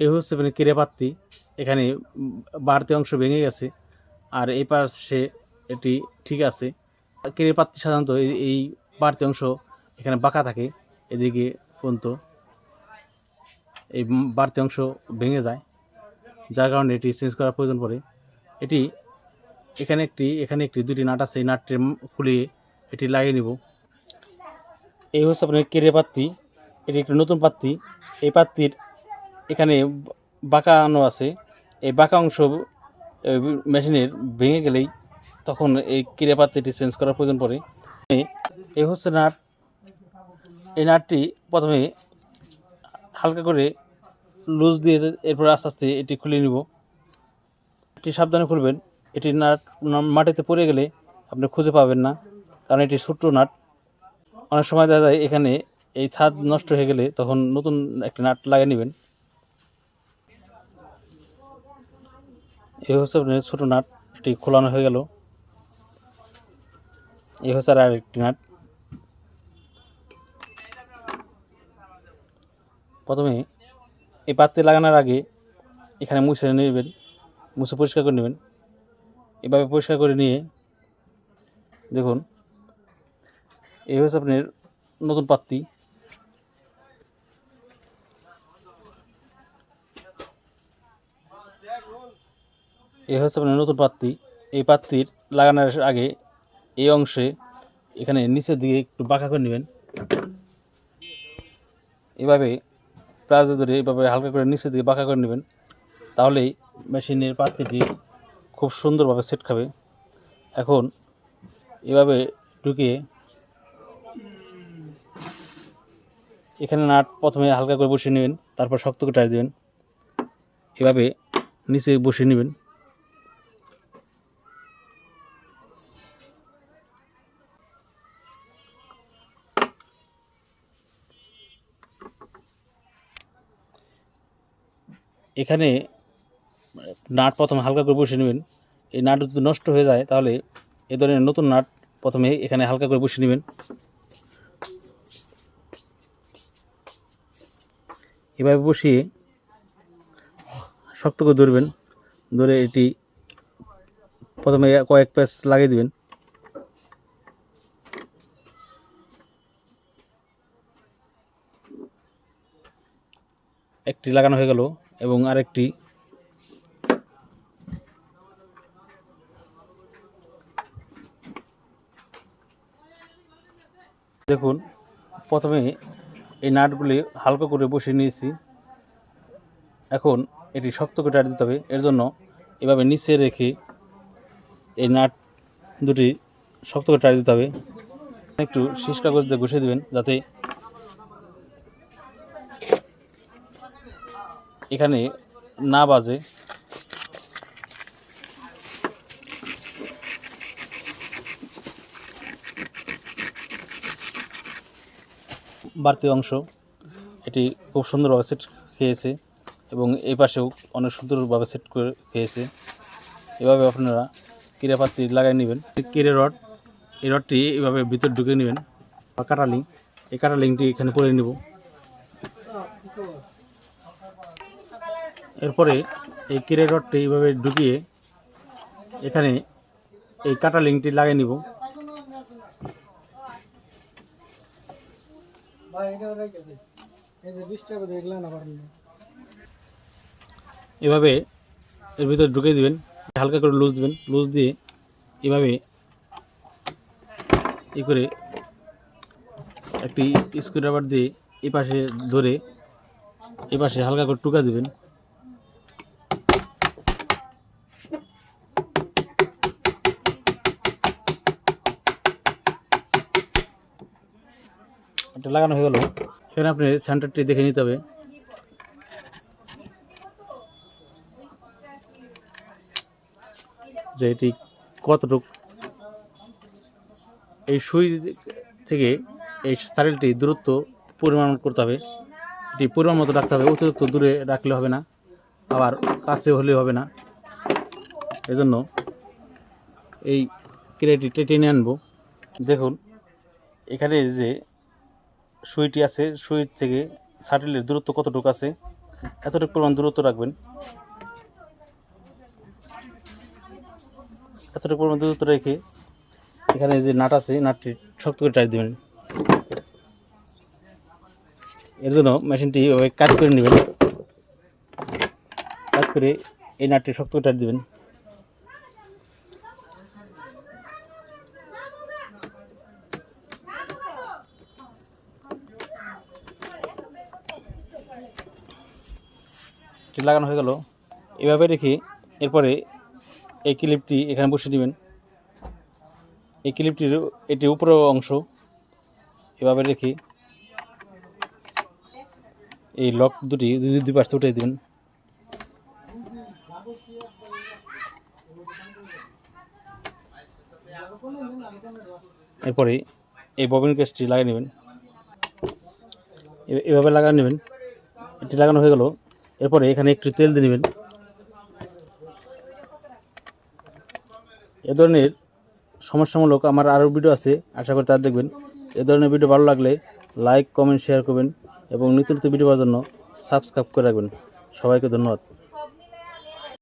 এ হচ্ছে মানে কেরে পাত্তি এখানে বাড়তি অংশ ভেঙে গেছে। আর এই পাশে এটি ঠিক আছে। কেরে পাত্তি সাধারণত এই- এই বাড়তি অংশ এখানে বাঁকা থাকে, এদিকে পর্যন্ত এই বাড়তি অংশ ভেঙে যায়, যার কারণে এটি চেঞ্জ করার প্রয়োজন পড়ে। এটি এখানে একটি এখানে একটি, দুটি নাট আছে, এই নাটটি খুলিয়ে এটি লাগিয়ে নিব। এই হচ্ছে আপনার কেরে পাত্তি এটি একটি নতুন পাত্তি এই পাত্তির এখানে বাঁকানো আছে। এই বাঁকা অংশ মেশিনের ভেঙে গেলেই তখন এই কিরে পাত্তিটি চেঞ্জ করার প্রয়োজন পড়ে। এই হচ্ছে নাট। এই নাটটি প্রথমে হালকা করে লুজ দিয়ে এরপর আস্তে আস্তে এটি খুলে নিব। এটি সাবধানে খুলবেন। এটি নাট মাটিতে পড়ে গেলে আপনি খুঁজে পাবেন না, কারণ এটি ছোট্ট নাট। অনেক সময় দেখা যায় এখানে এই ছাদ নষ্ট হয়ে গেলে তখন নতুন একটা নাট লাগিয়ে নেবেন। এই হচ্ছে আপনার ছোটো নাট, এটি খোলানো হয়ে গেল। এই হচ্ছে আর একটি নাট। প্রথমে এই পাত্রে লাগানোর আগে এখানে মুছে নেবেন, মুছে পরিষ্কার করে নেবেন। এভাবে পরিষ্কার করে নিয়ে দেখুন এই হচ্ছে আপনার নতুন পাত্তি এই হচ্ছে আপনার নতুন পাত্তি এই পাত্তির লাগানোর আগে এই অংশে এখানে নিচের দিকে একটু বাঁকা করে নেবেন। এভাবে প্লাস ধরে এভাবে হালকা করে নিচের দিকে বাঁকা করে নেবেন। তাহলেই মেশিনের পাত্তিটি খুব সুন্দরভাবে সেট খাবে। এখন এভাবে ঢুকিয়ে এখানে নাট প্রথমে হালকা করে বসিয়ে নেবেন, তারপর শক্ত করে টাইট দেবেন। এভাবে নিচে বসিয়ে নেবেন। এখানে নাট প্রথমে হালকা করে বসিয়ে নেবেন। এই নাট যদি নষ্ট হয়ে যায়, তাহলে এ ধরনের নতুন নাট প্রথমে এখানে হালকা করে বসিয়ে নেবেন। এভাবে বসিয়ে শক্ত করে ধরবেন। ধরে এটি প্রথমে কয়েক প্যাচ লাগিয়ে দিবেন। একটি লাগানো হয়ে গেল। এবং আরেকটি দেখুন, প্রথমে এই নাটগুলি হালকা করে বসিয়ে নিয়েছি। এখন এটি শক্ত করে টাইট দিতে হবে। এর জন্য এভাবে নিচে রেখে এই নাট দুটি শক্ত করে টাইট দিতে হবে। একটু শীষ কাগজ দিয়ে ঘষে দেবেন যাতে এখানে না বাজে। বাড়তি অংশ, এটি খুব সুন্দরভাবে সেট খেয়েছে এবং এই পাশেও অনেক সুন্দরভাবে সেট করে খেয়েছে এভাবে আপনারা কিরে পাত্রি লাগাই নেবেন। কিরে রড, এই রডটি এভাবে ভিতর ঢুকে নেবেন। কাটালিং এই কাটালিংটি এখানে করে নেব। এরপরে এই কিরে রডটি এইভাবে ঢুকিয়ে এখানে এই কাটা লিঙ্কটি লাগিয়ে নিব। এভাবে এর ভিতরে ঢুকিয়ে দিবেন হালকা করে লুজ দিবেন লুজ দিয়ে এভাবে ই করে একটি স্ক্রু স্ক্রুড্রাইভার দিয়ে এই পাশে ধরে এই পাশে হালকা করে টুকা দিবেন। লাগানো হয়ে গেল। এখানে আপনি সেন্টারটি দেখে নিতে হবে। যে এটি কতটুক এই সুই থেকে এই সারেলটি দূরত্ব পরিমাণ করতে হবে। এটি পরিমাণ মতো রাখতে হবে। অতিরিক্ত দূরে রাখলে হবে না। আবার কাছে হলে হবে না। এজন্য এই ক্রেটি টেটে নিয়ে আনব। দেখুন, এখানে যে সুইটি আছে সুই থেকে শাটেলের দূরত্ব কতটুকু আছে? এতটুকু পরিমাণ দূরত্ব রাখবেন। এতটুকু পরিমাণ দূরত্ব রেখে এখানে যে নাট আছে, নাটটি শক্ত করে টাইট দেবেন। এর জন্য মেশিনটি কাজ করে নেবেন। কাজ করে এই নাটটি শক্ত করে টাইট দেবেন। এটি লাগানো হয়ে গেল। এভাবে রেখে এরপরে এই ক্লিপটি এখানে বসে নেবেন এই ক্লিপটির এটি উপরের অংশ এভাবে রেখে এই লক দুটি দুই দুই পাশে উঠে দেবেন। এরপরে এই ববিন কেসটি লাগিয়ে নেবেন। এভাবে লাগিয়ে নেবেন। এটি লাগানো হয়ে গেল। এরপরে এখানে একটু তেল দিয়ে নেবেন। এ ধরনের সমস্যামূলক আমার আরও ভিডিও আছে, আশা করি তার দেখবেন। এ ধরনের ভিডিও ভালো লাগলে লাইক, কমেন্ট, শেয়ার করবেন এবং নিত্য নিত্য ভিডিও পাওয়ার জন্য সাবস্ক্রাইব করে রাখবেন। সবাইকে ধন্যবাদ।